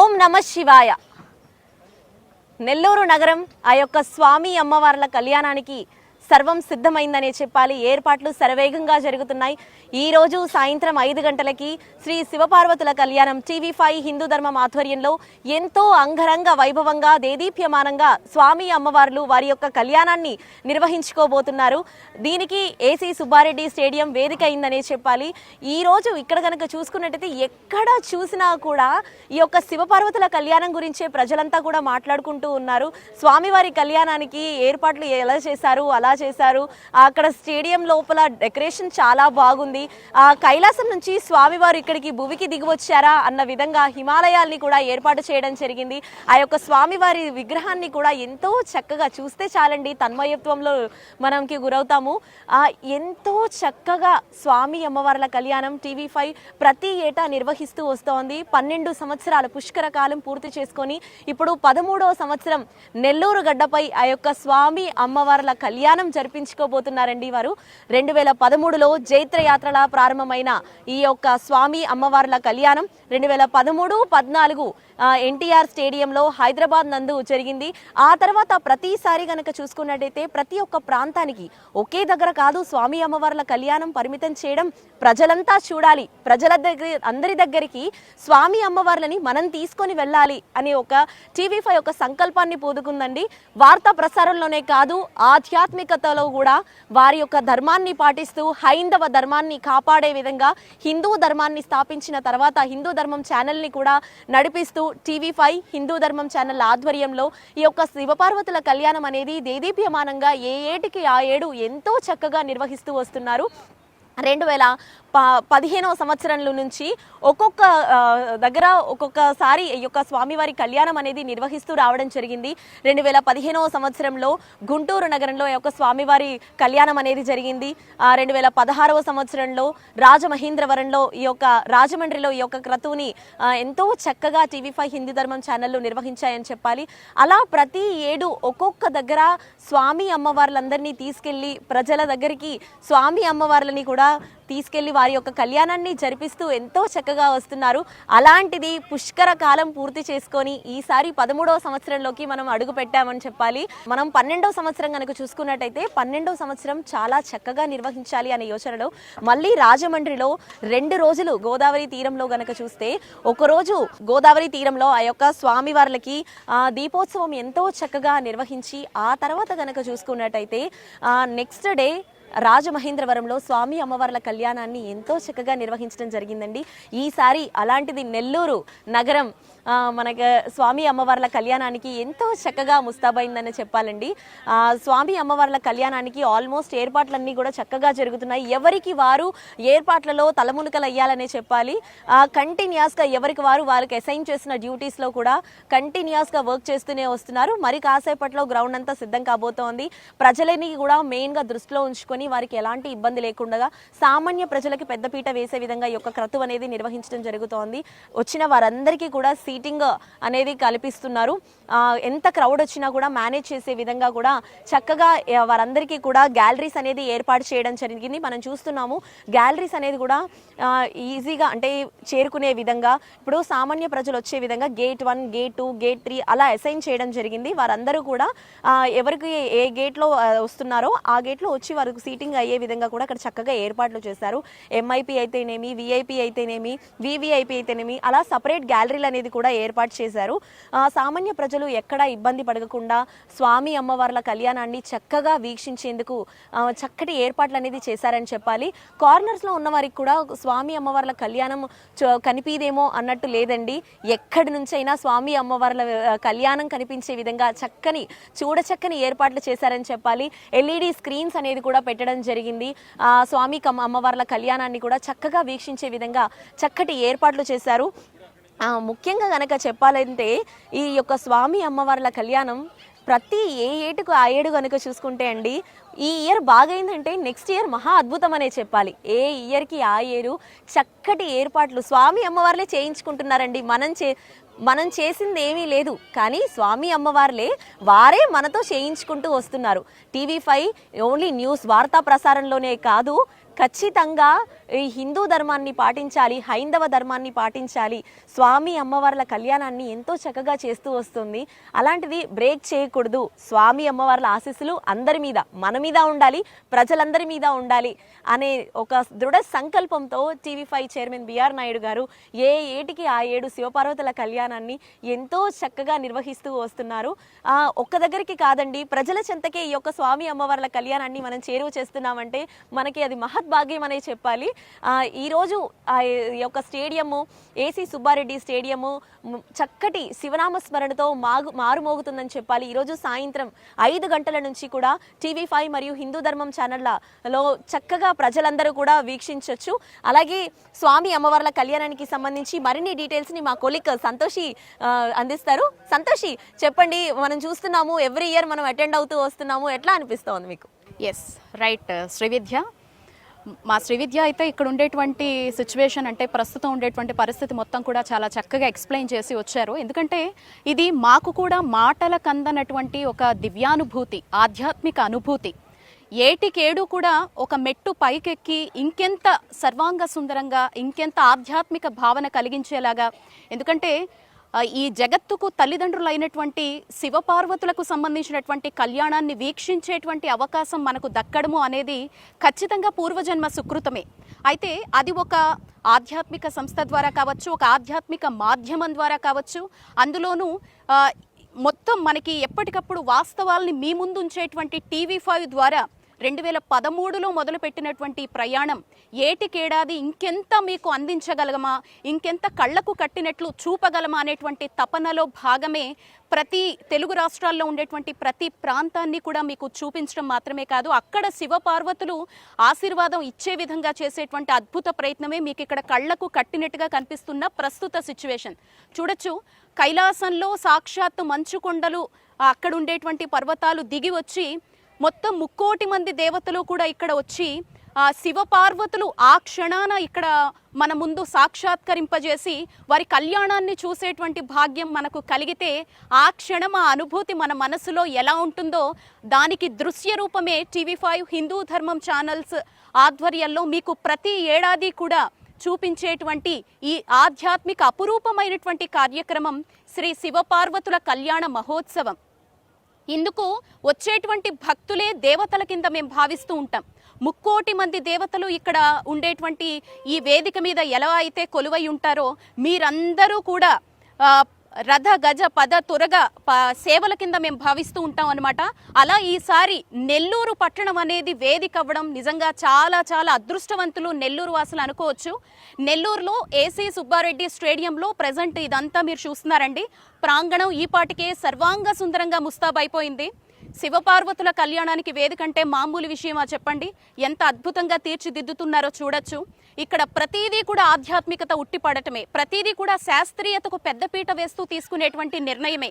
ఓం నమ శివాయ. నెల్లూరు నగరం ఆ యొక్క స్వామి అమ్మవార్ల కళ్యాణానికి సర్వం సిద్ధమైందనే చెప్పాలి. ఏర్పాట్లు శరవేగంగా జరుగుతున్నాయి. ఈ రోజు సాయంత్రం ఐదు గంటలకి శ్రీ శివపార్వతుల కళ్యాణం టీవీ ఫైవ్ హిందూ ధర్మం ఆధ్వర్యంలో ఎంతో అంగరంగ వైభవంగా దేదీప్యమానంగా స్వామి అమ్మవార్లు వారి యొక్క కళ్యాణాన్ని నిర్వహించుకోబోతున్నారు. దీనికి ఏసీ సుబ్బారెడ్డి స్టేడియం వేదిక అయిందనే చెప్పాలి. ఈ రోజు ఇక్కడ కనుక చూసుకున్నట్టయితే ఎక్కడ చూసినా కూడా ఈ యొక్క శివపార్వతుల కళ్యాణం గురించే ప్రజలంతా కూడా మాట్లాడుకుంటూ ఉన్నారు. స్వామివారి కళ్యాణానికి ఏర్పాట్లు ఎలా చేశారు? అలా చేశారు. అక్కడ స్టేడియం లోపల డెకరేషన్ చాలా బాగుంది. ఆ కైలాసం నుంచి స్వామివారు ఇక్కడికి భువికి దిగివచ్చారా అన్న విధంగా హిమాలయాల్ని కూడా ఏర్పాటు చేయడం జరిగింది. ఆ యొక్క స్వామివారి విగ్రహాన్ని కూడా ఎంతో చక్కగా చూస్తే చాలండి. తన్మయత్వంలో మనకి గురవుతాము. ఆ ఎంతో చక్కగా స్వామి అమ్మవార్ల కళ్యాణం టీవీ ఫైవ్ ప్రతి ఏటా నిర్వహిస్తూ వస్తోంది. పన్నెండు సంవత్సరాల పుష్కర కాలం పూర్తి చేసుకొని ఇప్పుడు పదమూడవ సంవత్సరం నెల్లూరు గడ్డపై ఆ యొక్క స్వామి అమ్మవార్ల కళ్యాణం జరిపించుకోబోతున్నారండి వారు. రెండు వేల పదమూడులో జైత్ర యాత్రలా ప్రారంభమైన ఈ యొక్క స్వామి అమ్మవార్ల కళ్యాణం రెండు వేల పదమూడు పద్నాలుగు ఎన్టీఆర్ స్టేడియంలో హైదరాబాద్ నందు జరిగింది. ఆ తర్వాత ప్రతిసారి గనక చూసుకున్నట్టయితే ప్రతి ఒక్క ప్రాంతానికి ఒకే దగ్గర కాదు స్వామి అమ్మవార్ల కళ్యాణం పరిమితం చేయడం ప్రజలంతా చూడాలి. ప్రజల దగ్గర అందరి దగ్గరికి స్వామి అమ్మవార్లని మనం తీసుకొని వెళ్ళాలి అనే ఒక టీవీ ఫైవ్ ఒక సంకల్పాన్ని పోదుకుందండి. వార్తా ప్రసారంలోనే కాదు ఆధ్యాత్మిక కోల్కతాలో కూడా వారి యొక్క ధర్మాన్ని పాటిస్తూ హైందవ ధర్మాన్ని కాపాడే విధంగా హిందూ ధర్మాన్ని స్థాపించిన తర్వాత హిందూ ధర్మం ఛానల్ని కూడా నడిపిస్తూ టీవీ ఫైవ్ హిందూ ధర్మం ఛానల్ ఆధ్వర్యంలో ఈ యొక్క శివపార్వతుల కళ్యాణం అనేది దేదీప్యమానంగా ఏ ఏటికి ఆ ఏడు ఎంతో చక్కగా నిర్వహిస్తూ వస్తున్నారు. రెండు వేల ప పదిహేనవ సంవత్సరంలో నుంచి ఒక్కొక్క దగ్గర ఒక్కొక్కసారి ఈ యొక్క స్వామివారి కళ్యాణం అనేది నిర్వహిస్తూ రావడం జరిగింది. రెండు వేల పదిహేనవ సంవత్సరంలో గుంటూరు నగరంలో ఈ యొక్క స్వామివారి కళ్యాణం అనేది జరిగింది. రెండు వేల పదహారవ సంవత్సరంలో రాజమహేంద్రవరంలో ఈ యొక్క రాజమండ్రిలో ఈ యొక్క క్రతువుని ఎంతో చక్కగా టీవీ ఫైవ్ హిందీ ధర్మం ఛానళ్ళు నిర్వహించాయని చెప్పాలి. అలా ప్రతి ఏడు ఒక్కొక్క దగ్గర స్వామి అమ్మవార్లందరినీ తీసుకెళ్ళి ప్రజల దగ్గరికి స్వామి అమ్మవార్లని కూడా తీసుకెళ్ళి వారి యొక్క కళ్యాణాన్ని జరిపిస్తూ ఎంతో చక్కగా వస్తున్నారు. అలాంటిది పుష్కర కాలం పూర్తి చేసుకొని ఈసారి పదమూడవ సంవత్సరంలోకి మనం అడుగు పెట్టామని చెప్పాలి. మనం పన్నెండవ సంవత్సరం కనుక చూసుకున్నట్టయితే పన్నెండవ సంవత్సరం చాలా చక్కగా నిర్వహించాలి అనే యోచనలో మళ్ళీ రాజమండ్రిలో రెండు రోజులు గోదావరి తీరంలో గనక చూస్తే ఒకరోజు గోదావరి తీరంలో ఆ యొక్క స్వామివార్లకి ఆ, దీపోత్సవం ఎంతో చక్కగా నిర్వహించి ఆ తర్వాత గనక చూసుకున్నట్టయితే నెక్స్ట్ డే రాజమహేంద్రవరంలో స్వామి అమ్మవార్ల కళ్యాణాన్ని ఎంతో చక్కగా నిర్వహించడం జరిగిందండి. ఈసారి అలాంటిది నెల్లూరు నగరం మనకి స్వామి అమ్మవార్ల కళ్యాణానికి ఎంతో చక్కగా ముస్తాబైందని చెప్పాలండి. స్వామి అమ్మవార్ల కళ్యాణానికి ఆల్మోస్ట్ ఏర్పాట్లన్నీ కూడా చక్కగా జరుగుతున్నాయి. ఎవరికి వారు ఏర్పాట్లలో తలమునకలు అయ్యాలనే చెప్పాలి కంటిన్యూస్గా ఎవరికి వారు వారికి అసైన్ చేసిన డ్యూటీస్లో కూడా కంటిన్యూస్గా వర్క్ చేస్తూనే వస్తున్నారు. మరి కాసేపట్లో గ్రౌండ్ అంతా సిద్ధం కాబోతోంది. ప్రజలని కూడా మెయిన్గా దృష్టిలో ఉంచుకొని వారికి ఎలాంటి ఇబ్బంది లేకుండా సామాన్య ప్రజలకి పెద్దపీట వేసే విధంగా ఈ యొక్క క్రతువు అనేది నిర్వహించడం జరుగుతోంది. వచ్చిన వారందరికీ కూడా సీ సీటింగ్ uh, అనేది కల్పిస్తున్నారు. ఎంత క్రౌడ్ వచ్చినా కూడా మేనేజ్ చేసే విధంగా కూడా చక్కగా వారందరికీ కూడా గ్యాలరీస్ అనేది ఏర్పాటు చేయడం జరిగింది. మనం చూస్తున్నాము గ్యాలరీస్ అనేది కూడా ఈజీగా అంటే చేరుకునే విధంగా ఇప్పుడు సామాన్య ప్రజలు వచ్చే విధంగా gate one gate two gate three అలా అసైన్ చేయడం జరిగింది. వారందరూ కూడా ఎవరికి ఏ గేట్లో వస్తున్నారో ఆ గేట్లో వచ్చి వారికి సీటింగ్ అయ్యే విధంగా కూడా అక్కడ చక్కగా ఏర్పాట్లు చేశారు. ఎంఐపి అయితేనేమి విఐపి అయితేనేమి వివిఐపి అయితేనేమి అలా సపరేట్ గ్యాలరీలు అనేది కూడా ఏర్పాటు చేశారు. సామాన్య ప్రజలు ఎక్కడా ఇబ్బంది పడకుండా స్వామి అమ్మవార్ల కళ్యాణాన్ని చక్కగా వీక్షించేందుకు చక్కటి ఏర్పాట్లు అనేది చేశారని చెప్పాలి. కార్నర్స్లో ఉన్న వారికి కూడా స్వామి అమ్మవార్ల కళ్యాణం కనిపిదేమో అన్నట్టు లేదండి. ఎక్కడి నుంచైనా స్వామి అమ్మవార్ల కళ్యాణం కనిపించే విధంగా చక్కని చూడచక్కని ఏర్పాట్లు చేశారని చెప్పాలి. ఎల్ఈడి స్క్రీన్స్ అనేది కూడా పెట్టడం జరిగింది. ఆ, స్వామి అమ్మవార్ల కళ్యాణాన్ని కూడా చక్కగా వీక్షించే విధంగా చక్కటి ఏర్పాట్లు చేశారు. ముఖ్యంగా కనుక చెప్పాలంటే ఈ యొక్క స్వామి అమ్మవార్ల కళ్యాణం ప్రతి ఏ ఏటుకు ఆ ఏడు కనుక చూసుకుంటే అండి ఈ ఇయర్ బాగైందంటే నెక్స్ట్ ఇయర్ మహా అద్భుతం అనే చెప్పాలి. ఏ ఇయర్కి ఆ ఏరు చక్కటి ఏర్పాట్లు స్వామి అమ్మవార్లే చేయించుకుంటున్నారండి. మనం చే మనం చేసింది ఏమీ లేదు. కానీ స్వామి అమ్మవార్లే వారే మనతో చేయించుకుంటూ వస్తున్నారు. టీవీ ఫైవ్ ఓన్లీ న్యూస్ వార్తా ప్రసారంలోనే కాదు ఖచ్చితంగా ఈ హిందూ ధర్మాన్ని పాటించాలి హైందవ ధర్మాన్ని పాటించాలి. స్వామి అమ్మవార్ల కళ్యాణాన్ని ఎంతో చక్కగా చేస్తూ వస్తుంది. అలాంటిది బ్రేక్ చేయకూడదు. స్వామి అమ్మవార్ల ఆశీస్సులు అందరి మీద మన మీద ఉండాలి ప్రజలందరి మీద ఉండాలి అనే ఒక దృఢ సంకల్పంతో TV five chairman B R Naidu గారు ఏ ఏటికి ఆ ఏడు శివపార్వతుల కళ్యాణాన్ని ఎంతో చక్కగా నిర్వహిస్తూ వస్తున్నారు. ఒక్క దగ్గరికి కాదండి ప్రజల చెంతకే ఈ యొక్క స్వామి అమ్మవార్ల కళ్యాణాన్ని మనం చేరువ చేస్తున్నామంటే మనకి అది మహత్ భాగ్యం అనే చెప్పాలి. ఈరోజు ఆ ఈ యొక్క స్టేడియము ఏసీ సుబ్బారెడ్డి స్టేడియము చక్కటి శివనామ స్మరణతో మాగు మారుమోగుతుందని చెప్పాలి. ఈరోజు సాయంత్రం ఐదు గంటల నుంచి కూడా టీవీ ఫైవ్ మరియు హిందూ ధర్మం ఛానళ్ళలో చక్కగా ప్రజలందరూ కూడా వీక్షించవచ్చు అలాగే స్వామి అమ్మవార్ల కళ్యాణానికి సంబంధించి మరిన్ని డీటెయిల్స్ని మా కొలిక్ సంతోషి అందిస్తారు. సంతోషి చెప్పండి మనం చూస్తున్నాము ఎవ్రీ ఇయర్ మనం అటెండ్ అవుతూ వస్తున్నాము. ఎట్లా అనిపిస్తోంది మీకు? Yes right Srividya. మా శ్రీవిద్య అయితే ఇక్కడ ఉండేటువంటి సిచ్యువేషన్ అంటే ప్రస్తుతం ఉండేటువంటి పరిస్థితి మొత్తం కూడా చాలా చక్కగా ఎక్స్ప్లెయిన్ చేసి వచ్చారు. ఎందుకంటే ఇది మాకు కూడా మాటల కందనటువంటి ఒక దివ్యానుభూతి ఆధ్యాత్మిక అనుభూతి. ఏటికేడు కూడా ఒక మెట్టు పైకెక్కి ఇంకెంత సర్వాంగ సుందరంగా ఇంకెంత ఆధ్యాత్మిక భావన కలిగించేలాగా. ఎందుకంటే ఈ జగత్తుకు తల్లిదండ్రులైనటువంటి శివపార్వతులకు సంబంధించినటువంటి కళ్యాణాన్ని వీక్షించేటువంటి అవకాశం మనకు దక్కడము అనేది ఖచ్చితంగా పూర్వజన్మ సుకృతమే. అయితే అది ఒక ఆధ్యాత్మిక సంస్థ ద్వారా కావచ్చు ఒక ఆధ్యాత్మిక మాధ్యమం ద్వారా కావచ్చు అందులోనూ మొత్తం మనకి ఎప్పటికప్పుడు వాస్తవాల్ని మీ ముందు ఉంచేటువంటి టీవీ ఫైవ్ ద్వారా రెండు వేల పదమూడులో మొదలుపెట్టినటువంటి ప్రయాణం ఏటికేడాది ఇంకెంత మీకు అందించగలమా ఇంకెంత కళ్ళకు కట్టినట్లు చూపగలమా అనేటువంటి తపనలో భాగమే ప్రతి తెలుగు రాష్ట్రాల్లో ఉండేటువంటి ప్రతి ప్రాంతాన్ని కూడా మీకు చూపించడం మాత్రమే కాదు అక్కడ శివపార్వతులు ఆశీర్వాదం ఇచ్చే విధంగా చేసేటువంటి అద్భుత ప్రయత్నమే మీకు ఇక్కడ కళ్ళకు కట్టినట్టుగా కనిపిస్తున్న ప్రస్తుత సిచ్యువేషన్. చూడొచ్చు కైలాసంలో సాక్షాత్తు మంచుకొండలు అక్కడ ఉండేటువంటి పర్వతాలు దిగి వచ్చి మొత్తం ముక్కోటి మంది దేవతలు కూడా ఇక్కడ వచ్చి ఆ ఆ క్షణాన ఇక్కడ మన ముందు సాక్షాత్కరింపజేసి వారి కళ్యాణాన్ని చూసేటువంటి భాగ్యం మనకు కలిగితే ఆ క్షణం ఆ అనుభూతి మన మనసులో ఎలా ఉంటుందో దానికి దృశ్య రూపమే టీవీ ఫైవ్ హిందూ ధర్మం ఛానల్స్ ఆధ్వర్యంలో మీకు ప్రతి ఏడాది కూడా చూపించేటువంటి ఈ ఆధ్యాత్మిక అపురూపమైనటువంటి కార్యక్రమం శ్రీ శివపార్వతుల కళ్యాణ మహోత్సవం. ఇందుకు వచ్చేటువంటి భక్తులే దేవతల కింద మేము భావిస్తూ ఉంటాం. ముక్కోటి మంది దేవతలు ఇక్కడ ఉండేటువంటి ఈ వేదిక మీద ఎలా అయితే కొలువై ఉంటారో మీరందరూ కూడా రథ గజ పద తురగ ప- సేవల కింద మేము భావిస్తూ ఉంటాం అనమాట అలా ఈసారి నెల్లూరు పట్టణం అనేది వేదిక అవ్వడం నిజంగా చాలా చాలా అదృష్టవంతులు నెల్లూరు వాసులు అనుకోవచ్చు. నెల్లూరులో ఏసీ సుబ్బారెడ్డి స్టేడియంలో ప్రజెంట్ ఇదంతా మీరు చూస్తున్నారండి. ప్రాంగణం ఈపాటికే సర్వాంగ సుందరంగా ముస్తాబైపోయింది శివపార్వతుల కళ్యాణానికి వేదికంటే మామూలు విషయమా చెప్పండి? ఎంత అద్భుతంగా తీర్చిదిద్దుతున్నారో చూడొచ్చు. ఇక్కడ ప్రతిదీ కూడా ఆధ్యాత్మికత ఉట్టిపడటమే ప్రతిదీ కూడా శాస్త్రీయతకు పెద్దపీట వేస్తూ తీసుకునేటువంటి నిర్ణయమే.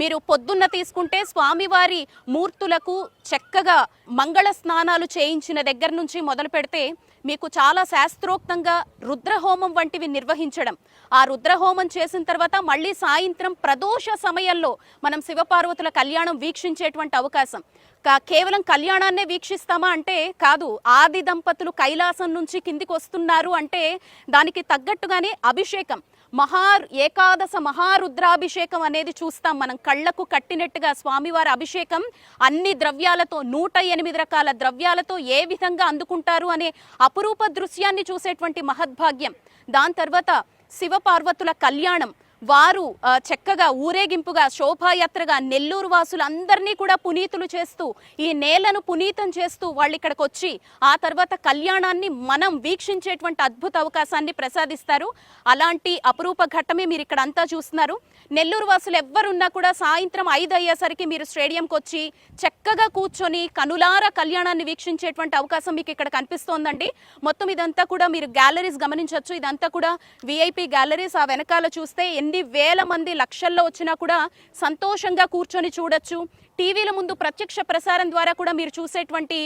మీరు పొద్దున్న తీసుకుంటే స్వామివారి మూర్తులకు చక్కగా మంగళ స్నానాలు చేయించిన దగ్గర నుంచి మొదలు పెడితే మీకు చాలా శాస్త్రోక్తంగా రుద్రహోమం వంటివి నిర్వహించడం. ఆ రుద్రహోమం చేసిన తర్వాత మళ్ళీ సాయంత్రం ప్రదోష సమయంలో మనం శివపార్వతుల కళ్యాణం వీక్షించేటువంటి అవకాశం. కా- కేవలం కళ్యాణాన్నే వీక్షిస్తామా అంటే కాదు ఆది దంపతులు కైలాసం నుంచి కిందికి వస్తున్నారు అంటే దానికి తగ్గట్టుగానే అభిషేకం. మహా ఏకాదశ మహారుద్రాభిషేకం అనేది చూస్తాం మనం. కళ్ళకు కట్టినట్టుగా స్వామివారి అభిషేకం అన్ని ద్రవ్యాలతో నూట ఎనిమిది రకాల ద్రవ్యాలతో ఏ విధంగా అందుకుంటారు అనే అపురూప దృశ్యాన్ని చూసేటువంటి మహద్భాగ్యం. దాని తర్వాత శివపార్వతుల కళ్యాణం. వారు చక్కగా ఊరేగింపుగా శోభాయాత్రగా నెల్లూరు వాసులందరినీ కూడా పునీతులు చేస్తూ ఈ నేలను పునీతం చేస్తూ వాళ్ళు ఇక్కడికి వచ్చి ఆ తర్వాత కళ్యాణాన్ని మనం వీక్షించేటువంటి అద్భుత అవకాశాన్ని ప్రసాదిస్తారు. అలాంటి అపురూప ఘట్టమే మీరు ఇక్కడ అంతా చూస్తున్నారు. నెల్లూరు వాసులు ఎవ్వరున్నా కూడా సాయంత్రం ఐదు అయ్యేసరికి మీరు స్టేడియంకి వచ్చి చక్కగా కూర్చొని కనులార కళ్యాణాన్ని వీక్షించేటువంటి అవకాశం మీకు ఇక్కడ కనిపిస్తోందండి. మొత్తం ఇదంతా కూడా మీరు గ్యాలరీస్ గమనించవచ్చు ఇదంతా కూడా విఐపి గ్యాలరీస్ ఆ వెనకాల చూస్తే ఎన్ని మంది వేల మంది లక్షల్లో వచ్చినా కూడా సంతోషంగా కూర్చొని చూడొచ్చు. టీవీల ముందు ప్రత్యక్ష ప్రసారం ద్వారా కూడా మీరు చూసేటువంటి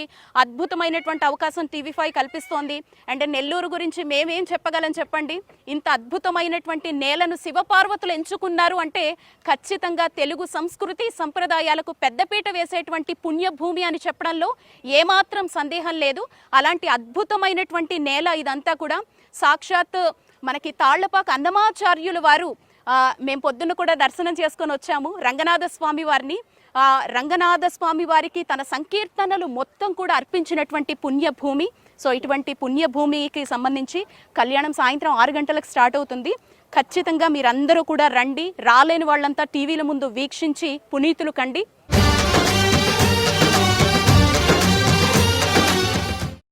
అద్భుతమైనటువంటి అవకాశం టీవీ ఫైవ్ కల్పిస్తోంది. అండ్ నెల్లూరు గురించి మేమేం చెప్పగలం చెప్పండి? ఇంత అద్భుతమైనటువంటి నేలను శివపార్వతులు ఎంచుకున్నారు అంటే ఖచ్చితంగా తెలుగు సంస్కృతి సంప్రదాయాలకు పెద్దపీట వేసేటువంటి పుణ్యభూమి అని చెప్పడంలో ఏమాత్రం సందేహం లేదు. అలాంటి అద్భుతమైనటువంటి నేల ఇదంతా కూడా. సాక్షాత్ మనకి తాళ్ళపాక అన్నమాచార్యులు వారు మేము పొద్దున్న కూడా దర్శనం చేసుకొని వచ్చాము. రంగనాథ స్వామి వారిని రంగనాథ స్వామి వారికి తన సంకీర్తనలు మొత్తం కూడా అర్పించినటువంటి పుణ్యభూమి. సో ఇటువంటి పుణ్యభూమికి సంబంధించి కళ్యాణం సాయంత్రం ఆరు గంటలకు స్టార్ట్ అవుతుంది. ఖచ్చితంగా మీరందరూ కూడా రండి. రాలేని వాళ్ళంతా టీవీల ముందు వీక్షించి పునీతులు కండి.